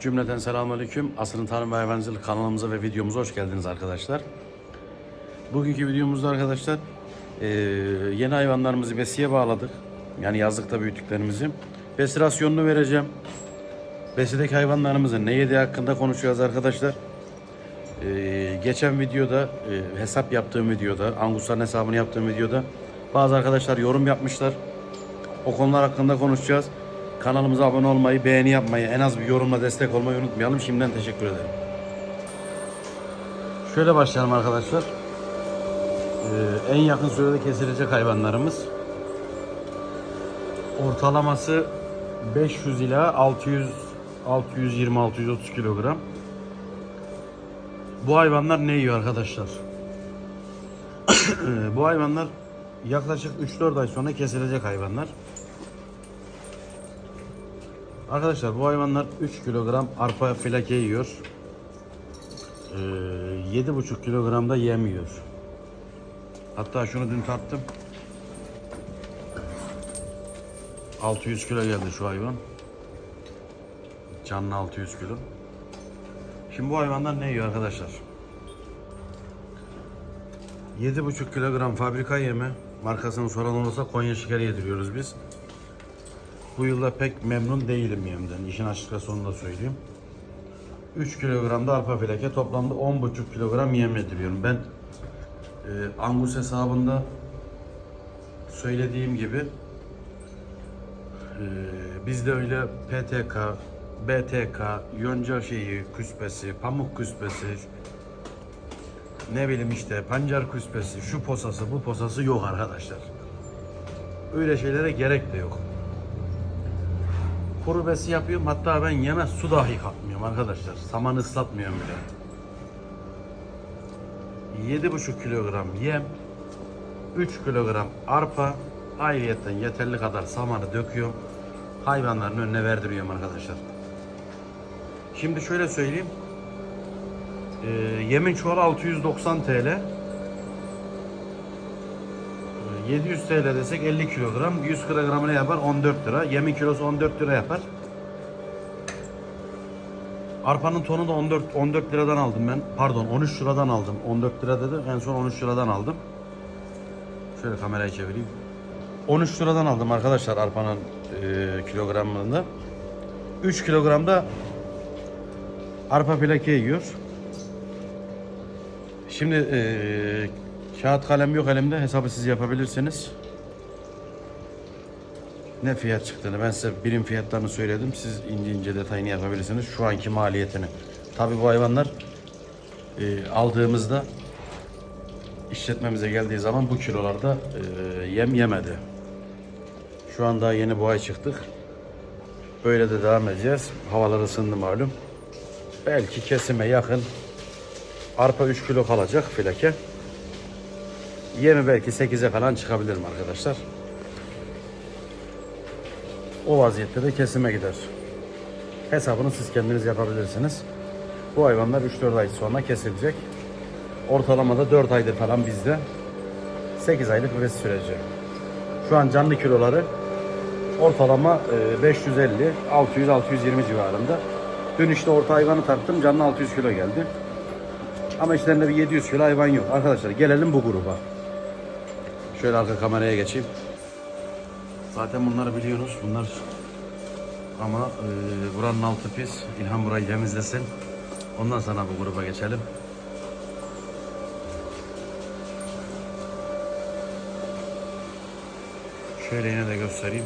Cümleten selamünaleyküm. Asrın Tarım ve Hayvancılık kanalımıza ve videomuza hoş geldiniz arkadaşlar. Bugünkü videomuzda arkadaşlar eee, yeni hayvanlarımızı besiye bağladık. Yani yazlıkta büyüttüklerimizi. Besi rasyonunu vereceğim. Besideki hayvanlarımızın ne yediği hakkında konuşacağız arkadaşlar. Eee, geçen videoda eee, hesap yaptığım videoda, Angusların hesabını yaptığım videoda bazı arkadaşlar yorum yapmışlar. O konular hakkında konuşacağız. Kanalımıza abone olmayı, beğeni yapmayı, en az bir yorumla destek olmayı unutmayalım. Şimdiden teşekkür ederim. Şöyle başlayalım arkadaşlar. Ee, en yakın sürede kesilecek hayvanlarımız. Ortalaması 500 ila 600 620 630 kilogram. Bu hayvanlar ne yiyor arkadaşlar? Bu hayvanlar yaklaşık 3-4 ay sonra kesilecek hayvanlar. Arkadaşlar bu hayvanlar 3 kilogram arpa filake yiyor. Ee, 7,5 kilogram da yem yiyor. Hatta şunu dün tarttım. 600 kilo geldi şu hayvan. Canlı 600 kilo. Şimdi bu hayvanlar ne yiyor arkadaşlar? 7,5 kilogram fabrika yemi. Markasını soran olursa Konya şeker yediriyoruz biz. Bu yılda pek memnun değilim yemden. İşin açıkçası onu da söyleyeyim. 3 kilogram da arpa fileke toplamda 10,5 kilogram yem yediriyorum. Ben e, Angus hesabında söylediğim gibi e, bizde öyle PTK, BTK, yonca şeyi, küspesi, pamuk küspesi, ne bileyim işte pancar küspesi, şu posası, bu posası yok arkadaşlar. Öyle şeylere gerek de yok. Kuru besi yapıyorum. Hatta ben yeme su dahi katmıyorum arkadaşlar. Samanı ıslatmıyorum bile. 7,5 kilogram yem, 3 kilogram arpa, ayrıyetten yeterli kadar samanı döküyorum. Hayvanların önüne verdiriyorum arkadaşlar. Şimdi şöyle söyleyeyim. Ee, yemin çuvalı 690 TL. Ee, 700 TL desek 50 kilogram. 100 kilogramı ne yapar? 14 lira. Yemin kilosu 14 lira yapar. Arpanın tonu da 14 14 liradan aldım ben. Pardon 13 liradan aldım. 14 lira dedi. En son 13 liradan aldım. Şöyle kamerayı çevireyim. 13 liradan aldım arkadaşlar arpanın e, kilogramında. 3 kilogramda arpa plake yiyor. Şimdi eee kağıt kalem yok elimde hesabı siz yapabilirsiniz. Ne fiyat çıktığını ben size birim fiyatlarını söyledim. Siz ince ince detayını yapabilirsiniz. Şu anki maliyetini. Tabi bu hayvanlar eee, aldığımızda işletmemize geldiği zaman bu kilolarda eee, yem yemedi. Şu an daha yeni bu ay çıktık. Böyle de devam edeceğiz. Havalar ısındı malum. Belki kesime yakın Arpa 3 kilo kalacak filake. Yemi belki 8'e falan çıkabilirim arkadaşlar. O vaziyette de kesime gider. Hesabını siz kendiniz yapabilirsiniz. Bu hayvanlar 3-4 ay sonra kesilecek. Ortalamada 4 aydır falan bizde. 8 aylık üret süreci. Şu an canlı kiloları ortalama e, 550, 600, 620 civarında. Dün işte orta hayvanı tarttım. Canlı 600 kilo geldi. Ama içlerinde bir 700 kilo hayvan yok. Arkadaşlar gelelim bu gruba. Şöyle arka kameraya geçeyim. Zaten bunları biliyorsunuz. Bunlar ama e, buranın altı pis. İlhan burayı temizlesin. Ondan sonra bu gruba geçelim. Şöyle yine de göstereyim.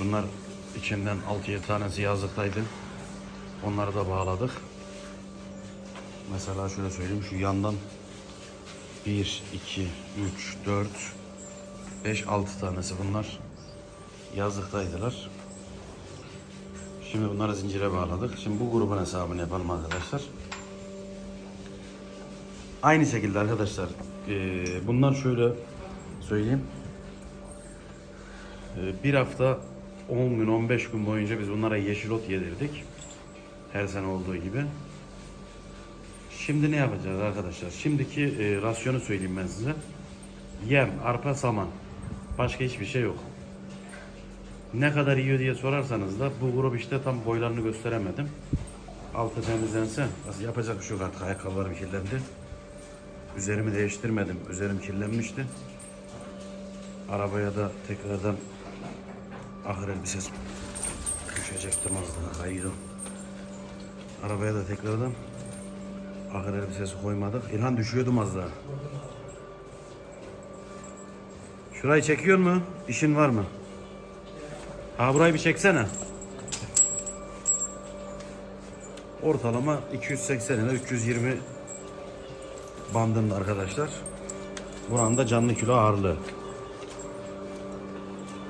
Bunlar içinden 6-7 tanesi yazlıktaydı. Onları da bağladık. Mesela şöyle söyleyeyim şu yandan 1, 2, 3, 4, 5, 6 tanesi bunlar yazlıktaydılar. Şimdi bunları zincire bağladık. Şimdi bu grubun hesabını yapalım arkadaşlar. Aynı şekilde arkadaşlar eee, bunlar şöyle söyleyeyim. Ee, Bir hafta 10 gün 15 gün boyunca biz bunlara yeşil ot yedirdik. Her sene olduğu gibi. Şimdi ne yapacağız arkadaşlar? Şimdiki e, rasyonu söyleyeyim ben size. Yem, arpa, saman. Başka hiçbir şey yok. Ne kadar yiyor diye sorarsanız da bu grup işte tam boylarını gösteremedim. Altı temizlense nasıl yapacak bir şey yok artık ayakkabılarım kirlendi. Üzerimi değiştirmedim. Üzerim kirlenmişti. Arabaya da tekrardan ahır elbisesi düşecektim az daha kaydı. Arabaya da tekrardan ahır elbisesi koymadık. İlhan düşüyordum az daha. Şurayı çekiyor mu? İşin var mı? Ha burayı bir çeksene. Ortalama 280 ile 320 bandında arkadaşlar. Buranın da canlı kilo ağırlığı.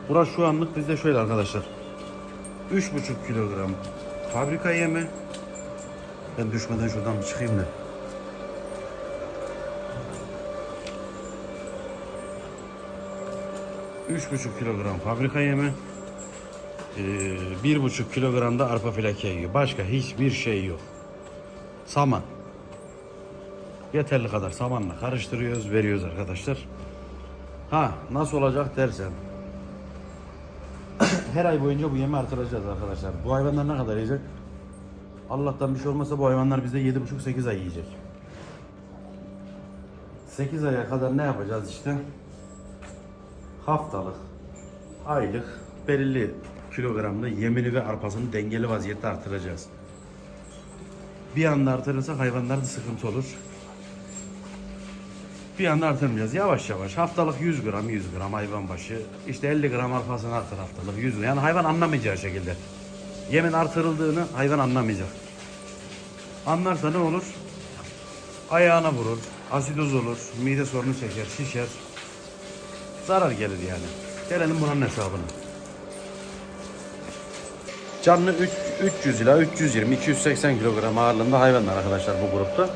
Burası şu anlık bizde şöyle arkadaşlar. 3,5 kilogram fabrika yemi. Ben düşmeden şuradan çıkayım da. Üç buçuk kilogram fabrika yemi. Ee, bir buçuk kilogram da arpa filake yiyor. Başka hiçbir şey yok. Saman. Yeterli kadar samanla karıştırıyoruz, veriyoruz arkadaşlar. Ha nasıl olacak dersen. Her ay boyunca bu yemi artıracağız arkadaşlar. Bu hayvanlar ne kadar yiyecek? Allah'tan bir şey olmasa bu hayvanlar bizde 7,5-8 ay yiyecek. 8 aya kadar ne yapacağız işte? Haftalık, aylık, belirli kilogramda yemini ve arpasını dengeli vaziyette artıracağız. Bir anda artırırsak hayvanlarda sıkıntı olur. Bir anda artırmayacağız. Yavaş yavaş. Haftalık 100 gram, 100 gram hayvan başı. işte 50 gram arpasını artır haftalık 100 gram. Yani hayvan anlamayacağı şekilde. Yemin artırıldığını hayvan anlamayacak. Anlarsa ne olur? Ayağına vurur, asidoz olur, mide sorunu çeker, şişer. Zarar gelir yani. Gelelim bunun hesabına. Canlı üç- 300 ila 320 280 kilogram ağırlığında hayvanlar arkadaşlar bu grupta.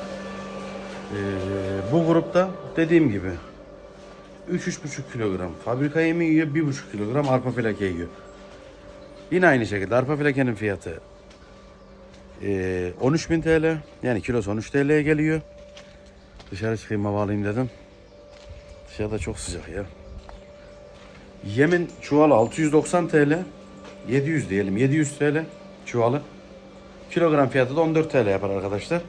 Ee, bu grupta dediğim gibi 3-3,5 kilogram fabrika yemi yiyor, 1,5 kilogram arpa filake yiyor. Yine aynı şekilde arpa filakenin fiyatı e, 13.000 TL yani kilosu 13 TL'ye geliyor. Dışarı çıkayım hava alayım dedim. Dışarıda çok sıcak ya. Yemin çuvalı 690 TL. 700 diyelim 700 TL çuvalı. Kilogram fiyatı da 14 TL yapar arkadaşlar.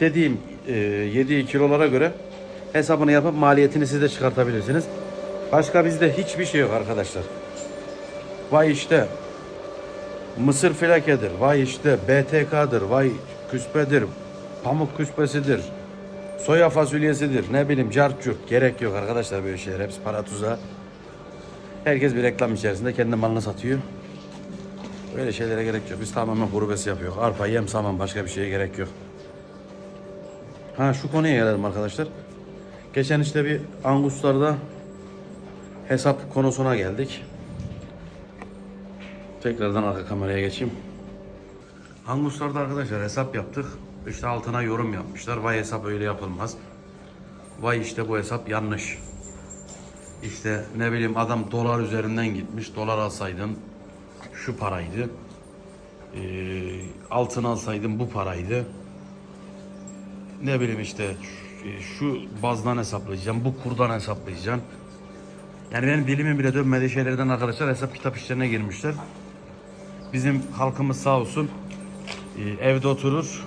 Dediğim e, yediği kilolara göre hesabını yapıp maliyetini siz de çıkartabilirsiniz. Başka bizde hiçbir şey yok arkadaşlar. Vay işte mısır filakedir, vay işte BTK'dır, vay küspedir, pamuk küspesidir, soya fasulyesidir, ne bileyim carçurt. Gerek yok arkadaşlar böyle şeyler. Hepsi para tuzağı. Herkes bir reklam içerisinde kendi malını satıyor. Öyle şeylere gerek yok. Biz tamamen gurbesi yapıyor. Arpa, yem, saman başka bir şeye gerek yok. Ha şu konuya gelelim arkadaşlar. Geçen işte bir Anguslar'da hesap konusuna geldik. Tekrardan arka kameraya geçeyim. Anguslar'da arkadaşlar hesap yaptık. İşte altına yorum yapmışlar. Vay hesap öyle yapılmaz. Vay işte bu hesap yanlış. İşte ne bileyim adam dolar üzerinden gitmiş. Dolar alsaydın şu paraydı. Ee, altın alsaydın bu paraydı. Ne bileyim işte şu- şu bazdan hesaplayacağım, bu kurdan hesaplayacağım. Yani benim dilimin bile dönmediği şeylerden arkadaşlar hesap kitap işlerine girmişler. Bizim halkımız sağ olsun e, evde oturur.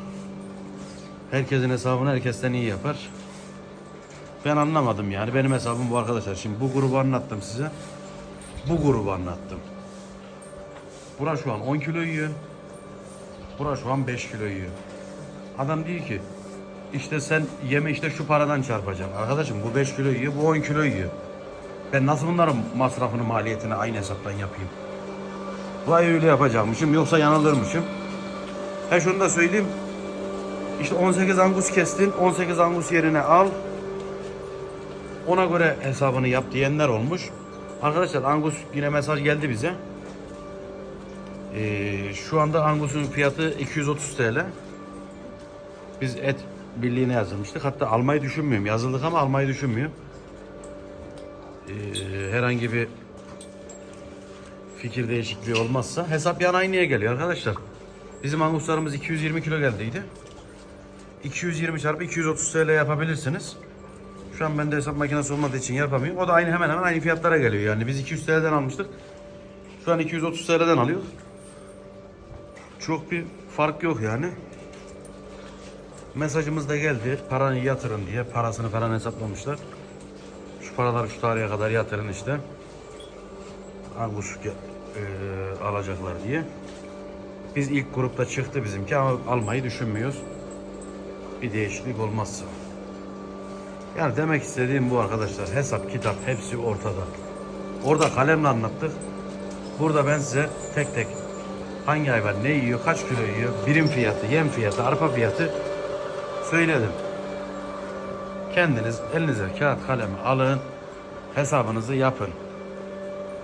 Herkesin hesabını herkesten iyi yapar. Ben anlamadım yani. Benim hesabım bu arkadaşlar. Şimdi bu grubu anlattım size. Bu grubu anlattım. Bura şu an 10 kilo yiyor. Bura şu an 5 kilo yiyor. Adam diyor ki işte sen yeme işte şu paradan çarpacaksın. Arkadaşım bu 5 kilo yiyor, bu 10 kilo yiyor. Ben nasıl bunların masrafını, maliyetini aynı hesaptan yapayım? Vay öyle yapacakmışım yoksa yanılırmışım. He şunu da söyleyeyim. İşte 18 angus kestin, 18 angus yerine al. Ona göre hesabını yap diyenler olmuş. Arkadaşlar angus yine mesaj geldi bize. Ee, şu anda Angus'un fiyatı 230 TL. Biz et birliğine yazılmıştık. Hatta almayı düşünmüyorum. Yazıldık ama almayı düşünmüyorum. Ee, herhangi bir fikir değişikliği olmazsa hesap yan aynıya geliyor arkadaşlar. Bizim anguslarımız 220 kilo geldiydi. 220 çarpı 230 TL yapabilirsiniz. Şu an bende hesap makinesi olmadığı için yapamıyorum. O da aynı hemen hemen aynı fiyatlara geliyor yani. Biz 200 TL'den almıştık. Şu an 230 TL'den alıyor. Çok bir fark yok yani. Mesajımız da geldi. Paranı yatırın diye. Parasını falan hesaplamışlar. Şu paraları şu tarihe kadar yatırın işte. Anguş e, alacaklar diye. Biz ilk grupta çıktı bizimki ama almayı düşünmüyoruz. Bir değişiklik olmazsa. Yani demek istediğim bu arkadaşlar. Hesap, kitap hepsi ortada. Orada kalemle anlattık. Burada ben size tek tek hangi hayvan ne yiyor, kaç kilo yiyor, birim fiyatı, yem fiyatı, arpa fiyatı söyledim. Kendiniz elinize kağıt kalemi alın, hesabınızı yapın.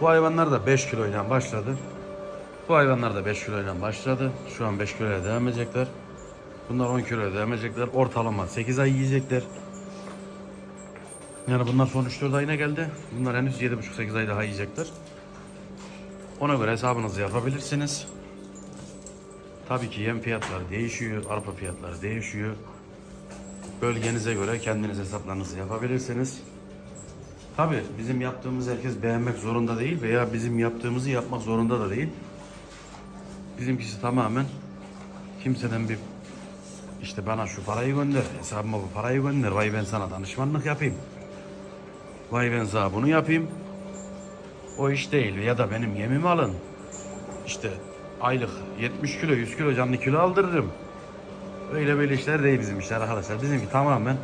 Bu hayvanlar da 5 kiloyla başladı. Bu hayvanlar da 5 kiloyla başladı. Şu an 5 kiloya devam edecekler. Bunlar 10 kiloya devam edecekler. Ortalama 8 ay yiyecekler. Yani bunlar son 3-4 ayına geldi. Bunlar henüz 7,5-8 ay daha yiyecekler. Ona göre hesabınızı yapabilirsiniz. Tabii ki yem fiyatları değişiyor, arpa fiyatları değişiyor. Bölgenize göre kendiniz hesaplarınızı yapabilirsiniz. Tabii bizim yaptığımızı herkes beğenmek zorunda değil veya bizim yaptığımızı yapmak zorunda da değil. Bizimkisi tamamen kimseden bir işte bana şu parayı gönder, hesabıma bu parayı gönder, vay ben sana danışmanlık yapayım. Vay ben sana bunu yapayım. O iş değil ya da benim yemimi alın. İşte aylık 70 kilo 100 kilo canlı kilo aldırırım. Öyle böyle işler değil bizim işler arkadaşlar. Bizimki tamamen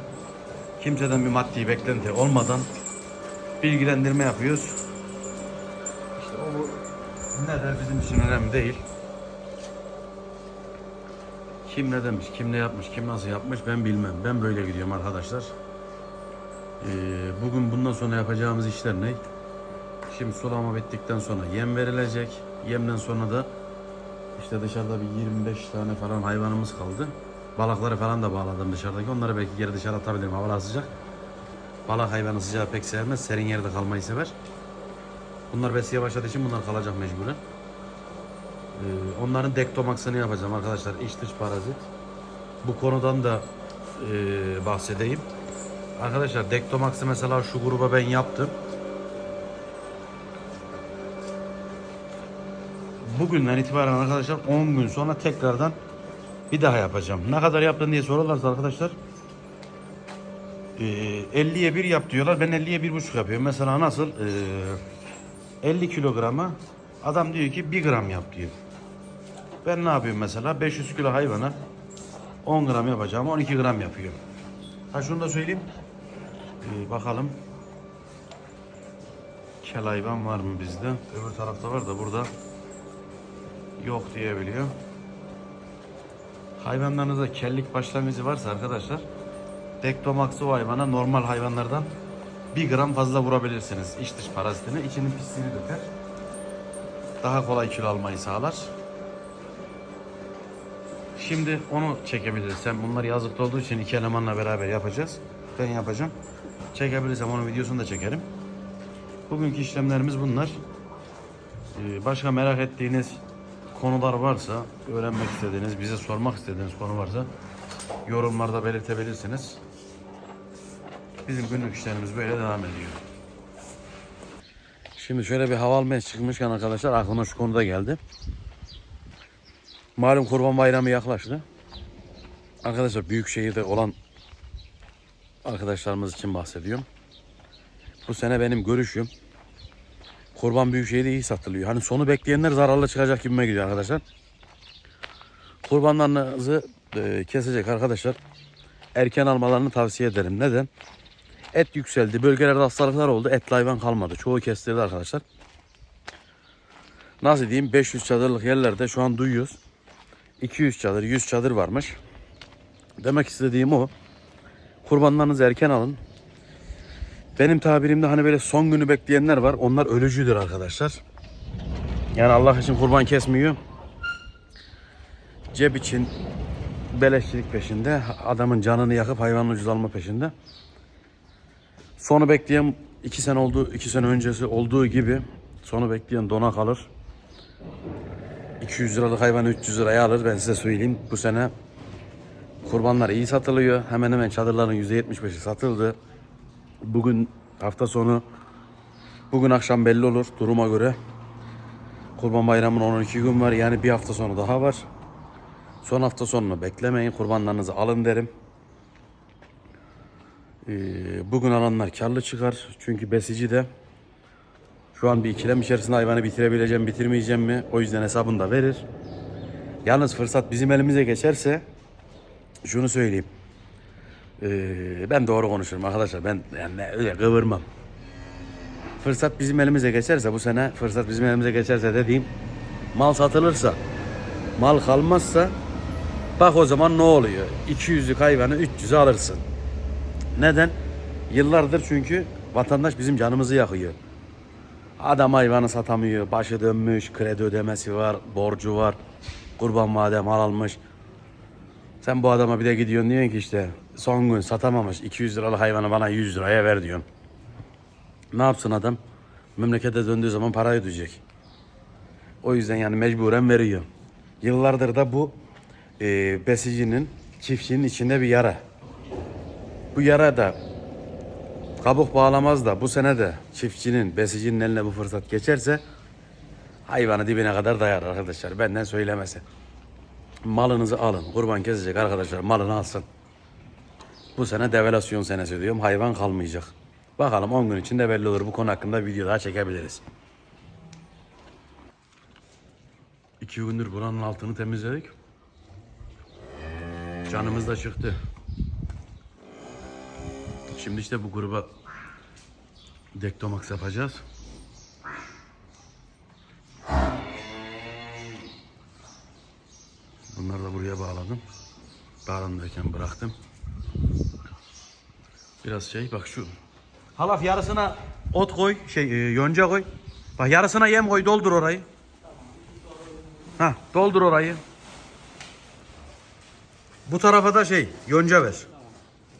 kimseden bir maddi beklenti olmadan bilgilendirme yapıyoruz. İşte o ne der bizim için önemli değil. Kim ne demiş, kim ne yapmış, kim nasıl yapmış ben bilmem. Ben böyle gidiyorum arkadaşlar. Ee, bugün bundan sonra yapacağımız işler ne? Şimdi sulama bittikten sonra yem verilecek. Yemden sonra da işte dışarıda bir 25 tane falan hayvanımız kaldı. Balıkları falan da bağladım dışarıdaki. Onları belki geri dışarı atabilirim. Havalar sıcak. Balık hayvanı sıcağı pek sevmez. Serin yerde kalmayı sever. Bunlar besiye başladığı için bunlar kalacak mecburen. Ee, onların dektomaksını yapacağım arkadaşlar. İç dış parazit. Bu konudan da e, bahsedeyim. Arkadaşlar dektomaksı mesela şu gruba ben yaptım. Bugünden itibaren arkadaşlar 10 gün sonra tekrardan bir daha yapacağım. Ne kadar yaptın diye sorarlarsa arkadaşlar e, 50'ye 1 yap diyorlar. Ben 50'ye 1,5 yapıyorum. Mesela nasıl? E, 50 kilograma adam diyor ki 1 gram yap diyor. Ben ne yapıyorum mesela? 500 kilo hayvana 10 gram yapacağım. 12 gram yapıyorum. Ha şunu da söyleyeyim. Ee, bakalım. Kel hayvan var mı bizde? Öbür tarafta var da burada yok diyebiliyor. Hayvanlarınızda kellik başlangıcı varsa arkadaşlar Dektomax'ı o hayvana normal hayvanlardan 1 gram fazla vurabilirsiniz. İç dış parazitini, içinin pisliğini döker. Daha kolay kilo almayı sağlar. Şimdi onu çekebilirsem bunlar yazlıkta olduğu için iki elemanla beraber yapacağız. Ben yapacağım. Çekebilirsem onun videosunu da çekerim. Bugünkü işlemlerimiz bunlar. Ee, başka merak ettiğiniz konular varsa, öğrenmek istediğiniz, bize sormak istediğiniz konu varsa yorumlarda belirtebilirsiniz. Bizim günlük işlerimiz böyle devam ediyor. Şimdi şöyle bir hava almaya çıkmışken arkadaşlar aklıma şu konuda geldi. Malum Kurban Bayramı yaklaştı. Arkadaşlar büyük şehirde olan arkadaşlarımız için bahsediyorum. Bu sene benim görüşüm Kurban Büyükşehir'de iyi satılıyor. Hani sonu bekleyenler zararlı çıkacak gibime gidiyor arkadaşlar. Kurbanlarınızı e, kesecek arkadaşlar. Erken almalarını tavsiye ederim. Neden? Et yükseldi. Bölgelerde hastalıklar oldu. Etli hayvan kalmadı. Çoğu kestirdi arkadaşlar. Nasıl diyeyim? 500 çadırlık yerlerde şu an duyuyoruz. 200 çadır, 100 çadır varmış. Demek istediğim o. Kurbanlarınızı erken alın. Benim tabirimde hani böyle son günü bekleyenler var. Onlar ölücüdür arkadaşlar. Yani Allah için kurban kesmiyor. Cep için beleşçilik peşinde. Adamın canını yakıp hayvanını ucuz alma peşinde. Sonu bekleyen iki sene oldu, iki sene öncesi olduğu gibi sonu bekleyen dona kalır. 200 liralık hayvanı 300 liraya alır ben size söyleyeyim. Bu sene Kurbanlar iyi satılıyor. Hemen hemen çadırların %75'i satıldı. Bugün hafta sonu bugün akşam belli olur duruma göre. Kurban bayramının 12 gün var. Yani bir hafta sonu daha var. Son hafta sonunu beklemeyin. Kurbanlarınızı alın derim. Ee, bugün alanlar karlı çıkar. Çünkü besici de şu an bir ikilem içerisinde hayvanı bitirebileceğim, bitirmeyeceğim mi? O yüzden hesabını da verir. Yalnız fırsat bizim elimize geçerse şunu söyleyeyim. Ee, ben doğru konuşurum arkadaşlar. Ben yani öyle kıvırmam. Fırsat bizim elimize geçerse bu sene fırsat bizim elimize geçerse dediğim mal satılırsa mal kalmazsa bak o zaman ne oluyor? 200'lük hayvanı 300'e alırsın. Neden? Yıllardır çünkü vatandaş bizim canımızı yakıyor. Adam hayvanı satamıyor, başı dönmüş, kredi ödemesi var, borcu var, kurban vade mal almış. Sen bu adama bir de gidiyorsun diyorsun ki işte son gün satamamış 200 liralık hayvanı bana 100 liraya ver diyorsun. Ne yapsın adam? Memlekete döndüğü zaman parayı ödeyecek. O yüzden yani mecburen veriyor. Yıllardır da bu e, besicinin, çiftçinin içinde bir yara. Bu yara da kabuk bağlamaz da bu sene de çiftçinin, besicinin eline bu fırsat geçerse hayvanı dibine kadar dayar arkadaşlar. Benden söylemesi. Malınızı alın. Kurban kesecek arkadaşlar malını alsın. Bu sene devalüasyon senesi diyorum. Hayvan kalmayacak. Bakalım 10 gün içinde belli olur. Bu konu hakkında video daha çekebiliriz. İki gündür buranın altını temizledik. Canımız da çıktı. Şimdi işte bu gruba dektomax yapacağız. Bunları da buraya bağladım. Bağlandırırken bıraktım. Biraz şey bak şu. Halaf yarısına ot koy, şey e, yonca koy. Bak yarısına yem koy, doldur orayı. Ha, doldur orayı. Bu tarafa da şey, yonca ver.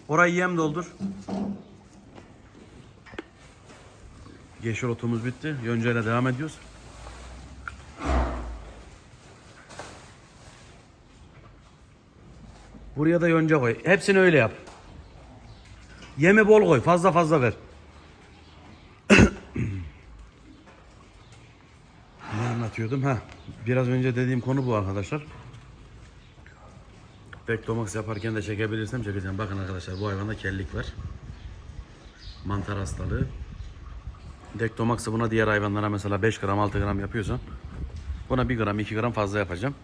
Orayı yem doldur. Yeşil otumuz bitti. Yonca ile devam ediyoruz. Buraya da yonca koy. Hepsini öyle yap. Yemi bol koy. Fazla fazla ver. ne anlatıyordum? Ha, biraz önce dediğim konu bu arkadaşlar. Bektomax yaparken de çekebilirsem çekeceğim. Bakın arkadaşlar bu hayvanda kellik var. Mantar hastalığı. Dektomax'ı buna diğer hayvanlara mesela 5 gram 6 gram yapıyorsan buna 1 gram 2 gram fazla yapacağım.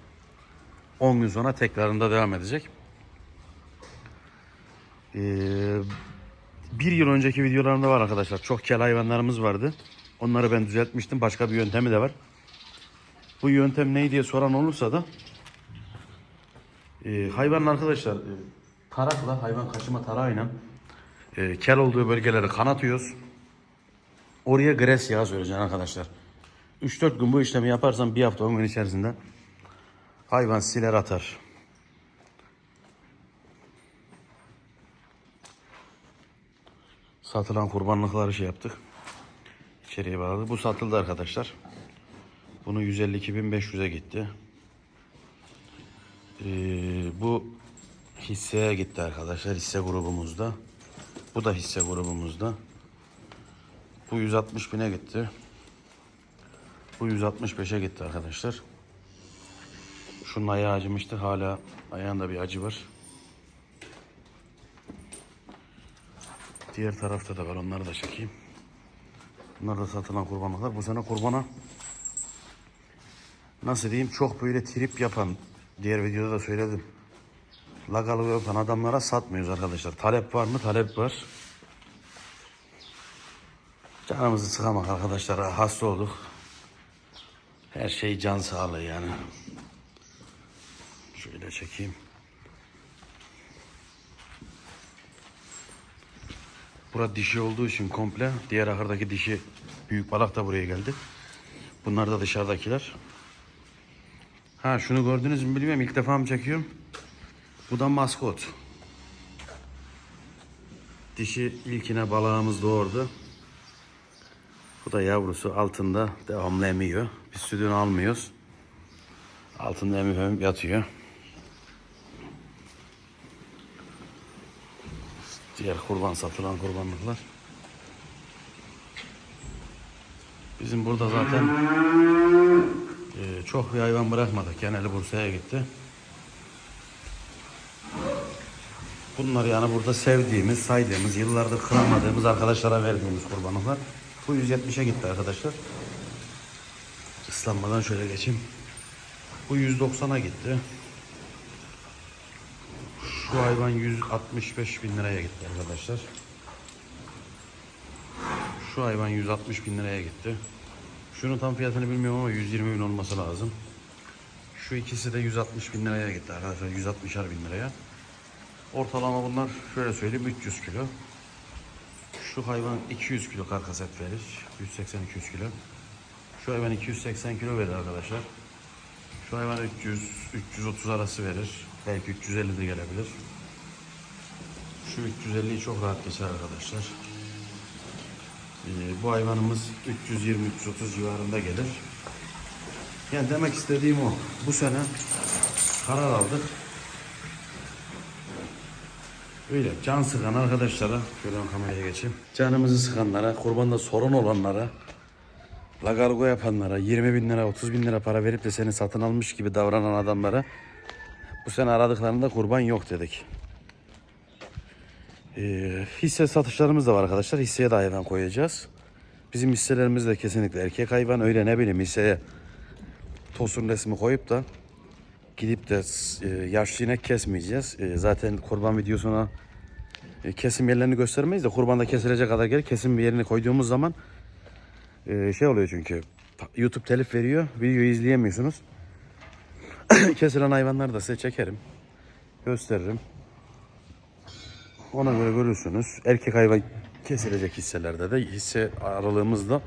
10 gün sonra tekrarında devam edecek. Ee, bir yıl önceki videolarımda var arkadaşlar. Çok kel hayvanlarımız vardı. Onları ben düzeltmiştim. Başka bir yöntemi de var. Bu yöntem ne diye soran olursa da e, hayvanın arkadaşlar e, tarakla hayvan kaçırma tarağıyla e, kel olduğu bölgeleri kanatıyoruz. Oraya gres yağı söyleyeceğim arkadaşlar. 3-4 gün bu işlemi yaparsan bir hafta 10 gün içerisinde hayvan siler atar. Satılan kurbanlıkları şey yaptık. İçeriye bağladık. Bu satıldı arkadaşlar. Bunu 152.500'e gitti. Ee, bu hisseye gitti arkadaşlar. Hisse grubumuzda. Bu da hisse grubumuzda. Bu 160 bine gitti. Bu 165'e gitti arkadaşlar. Şunun ayağı acımıştı. Hala ayağında bir acı var. Diğer tarafta da var. Onları da çekeyim. Bunlar da satılan kurbanlıklar. Bu sene kurbana nasıl diyeyim çok böyle trip yapan diğer videoda da söyledim. Lagalı yapan adamlara satmıyoruz arkadaşlar. Talep var mı? Talep var. Canımızı sıkamak arkadaşlar. Hasta olduk. Her şey can sağlığı yani. Şöyle çekeyim. Bura dişi olduğu için komple. Diğer ahırdaki dişi büyük balık da buraya geldi. Bunlar da dışarıdakiler. Ha şunu gördünüz mü bilmiyorum. İlk defa mı çekiyorum? Bu da maskot. Dişi ilkine balığımız doğurdu. Bu da yavrusu altında devamlı emiyor. Biz sütünü almıyoruz. Altında emiyor yatıyor. Diğer kurban satılan kurbanlıklar. Bizim burada zaten e, çok bir hayvan bırakmadık. Geneli Bursa'ya gitti. Bunlar yani burada sevdiğimiz, saydığımız, yıllardır kıramadığımız arkadaşlara verdiğimiz kurbanlıklar. Bu 170'e gitti arkadaşlar. Islanmadan şöyle geçeyim. Bu 190'a gitti. Şu hayvan 165 bin liraya gitti arkadaşlar. Şu hayvan 160 bin liraya gitti. Şunun tam fiyatını bilmiyorum ama 120 bin olması lazım. Şu ikisi de 160 bin liraya gitti arkadaşlar. 160'ar bin liraya. Ortalama bunlar şöyle söyleyeyim 300 kilo. Şu hayvan 200 kilo karkas et verir. 180-200 kilo. Şu hayvan 280 kilo verir arkadaşlar. Şu hayvan 300 330 arası verir. Belki 350 de gelebilir. Şu 350'yi çok rahat geçer arkadaşlar. Ee, bu hayvanımız 320-330 civarında gelir. Yani demek istediğim o. Bu sene karar aldık. Öyle can sıkan arkadaşlara, şöyle kameraya geçeyim. Canımızı sıkanlara, kurbanda sorun olanlara, lagargo yapanlara, 20 bin lira, 30 bin lira para verip de seni satın almış gibi davranan adamlara bu sene aradıklarında kurban yok dedik. Ee, hisse satışlarımız da var arkadaşlar. Hisseye de hayvan koyacağız. Bizim hisselerimiz de kesinlikle erkek hayvan. Öyle ne bileyim hisseye tosun resmi koyup da gidip de e, yaşlı inek kesmeyeceğiz. E, zaten kurban videosuna e, kesim yerlerini göstermeyiz de kurbanda kesilecek kadar gelir. Kesim yerini koyduğumuz zaman e, şey oluyor çünkü YouTube telif veriyor. Videoyu izleyemiyorsunuz. Kesilen hayvanları da size çekerim. Gösteririm. Ona göre görürsünüz. Erkek hayvan kesilecek hisselerde de hisse aralığımızda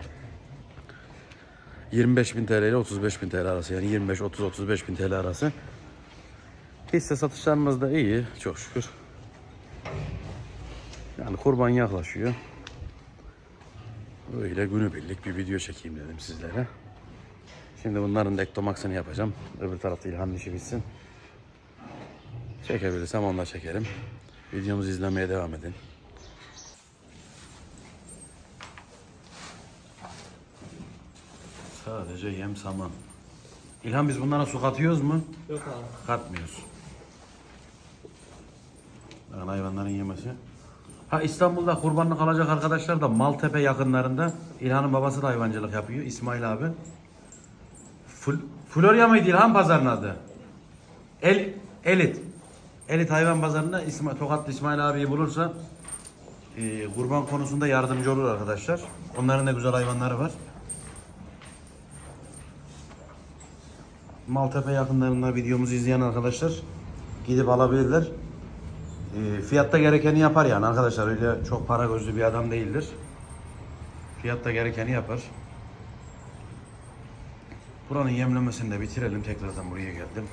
25.000 TL ile 35.000 TL arası yani 25 30 35 bin TL arası. Hisse satışlarımız da iyi çok şükür. Yani kurban yaklaşıyor. Öyle günübirlik bir video çekeyim dedim sizlere. Şimdi bunların da ektomaksını yapacağım. Öbür tarafta İlhan'ın işi bitsin. Çekebilirsem onu da çekerim. Videomuzu izlemeye devam edin. Sadece yem saman. İlhan biz bunlara su katıyoruz mu? Yok abi. Katmıyoruz. Yani hayvanların yemesi. Ha İstanbul'da kurbanlık alacak arkadaşlar da Maltepe yakınlarında İlhan'ın babası da hayvancılık yapıyor. İsmail abi. Fl Florya mıydı İlhan pazarın adı? El Elit. Elit hayvan pazarında İsmail, Tokatlı İsmail abiyi bulursa e, kurban konusunda yardımcı olur arkadaşlar. Onların da güzel hayvanları var. Maltepe yakınlarında videomuzu izleyen arkadaşlar gidip alabilirler. E, fiyatta gerekeni yapar yani arkadaşlar öyle çok para gözlü bir adam değildir. Fiyatta gerekeni yapar. Buranın yemlemesini de bitirelim. Tekrardan buraya geldim.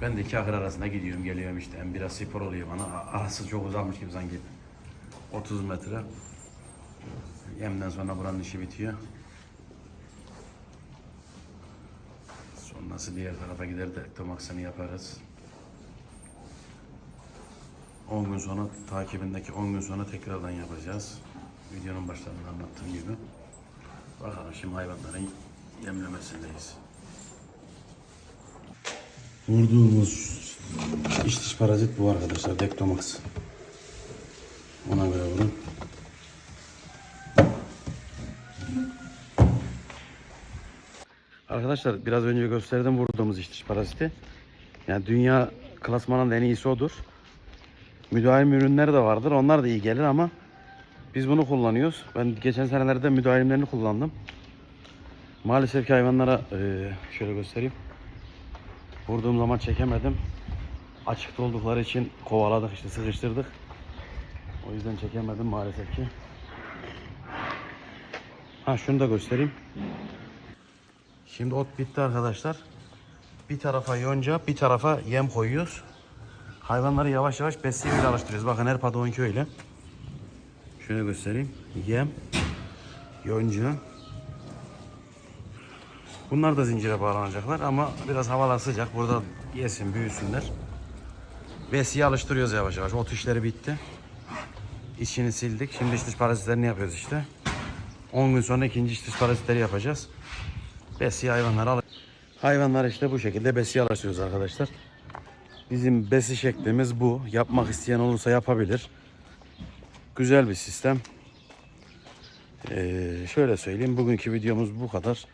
Ben de iki ahır arasında gidiyorum geliyorum işte. Hem biraz spor oluyor bana. Arası çok uzanmış gibi sanki. 30 metre. Yemden sonra buranın işi bitiyor. Sonrası diğer tarafa gider de ektomaksını yaparız. 10 gün sonra takibindeki 10 gün sonra tekrardan yapacağız. Videonun başlarında anlattığım gibi. Bakalım şimdi hayvanların yemlemesindeyiz. Vurduğumuz iç dış parazit bu arkadaşlar. Dektomax. Ona göre vurun. Arkadaşlar biraz önce gösterdim vurduğumuz iç dış paraziti. Yani dünya klasmanının en iyisi odur. Müdahim ürünleri de vardır. Onlar da iyi gelir ama biz bunu kullanıyoruz. Ben geçen senelerde müdahimlerini kullandım. Maalesef ki hayvanlara eee, şöyle göstereyim. Vurduğum zaman çekemedim. Açıkta oldukları için kovaladık işte sıkıştırdık. O yüzden çekemedim maalesef ki. Ha şunu da göstereyim. Şimdi ot bitti arkadaşlar. Bir tarafa yonca, bir tarafa yem koyuyoruz. Hayvanları yavaş yavaş beslemeye alıştırıyoruz. Bakın her padonki öyle. Şöyle göstereyim. Yem, yonca. Bunlar da zincire bağlanacaklar ama biraz havalar sıcak. Burada yesin, büyüsünler. Besiye alıştırıyoruz yavaş yavaş. Ot işleri bitti. İçini sildik. Şimdi iç dış parazitlerini yapıyoruz işte. 10 gün sonra ikinci iç dış parazitleri yapacağız. Besi hayvanları al. Hayvanlar işte bu şekilde besiye alıştırıyoruz arkadaşlar. Bizim besi şeklimiz bu. Yapmak isteyen olursa yapabilir. Güzel bir sistem. Ee, şöyle söyleyeyim. Bugünkü videomuz bu kadar.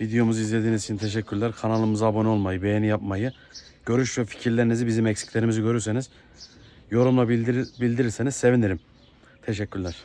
Videomuzu izlediğiniz için teşekkürler. Kanalımıza abone olmayı, beğeni yapmayı, görüş ve fikirlerinizi, bizim eksiklerimizi görürseniz yorumla bildir- bildirirseniz sevinirim. Teşekkürler.